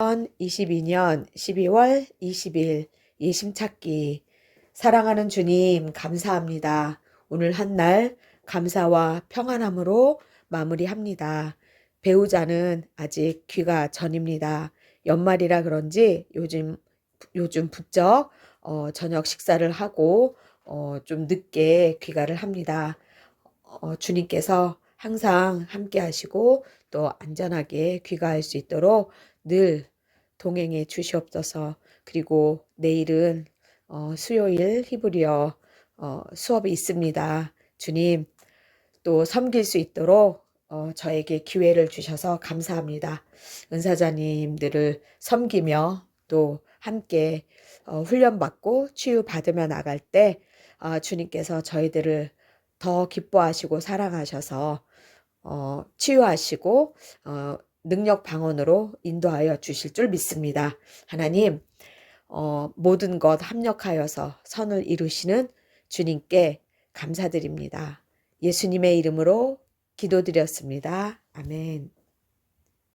2022년 12월 20일 예심 찾기 사랑하는 주님 감사합니다. 오늘 한 날 감사와 평안함으로 마무리합니다. 배우자는 아직 귀가 전입니다. 연말이라 그런지 요즘 요즘 부쩍 어, 저녁 식사를 하고 어, 좀 늦게 귀가를 합니다. 어, 주님께서 항상 함께 하시고 또 안전하게 귀가할 수 있도록 늘 동행해 주시옵소서. 그리고 내일은 어, 수요일 히브리어 어, 수업이 있습니다. 주님 또 섬길 수 있도록 어, 저에게 기회를 주셔서 감사합니다. 은사자님들을 섬기며 또 함께 어, 훈련받고 치유받으며 나갈 때 어, 주님께서 저희들을 더 기뻐하시고 사랑하셔서 어, 치유하시고 어, 능력 방언으로 인도하여 주실 줄 믿습니다. 하나님, 어, 모든 것 합력하여서 선을 이루시는 주님께 감사드립니다. 예수님의 이름으로 기도드렸습니다. 아멘.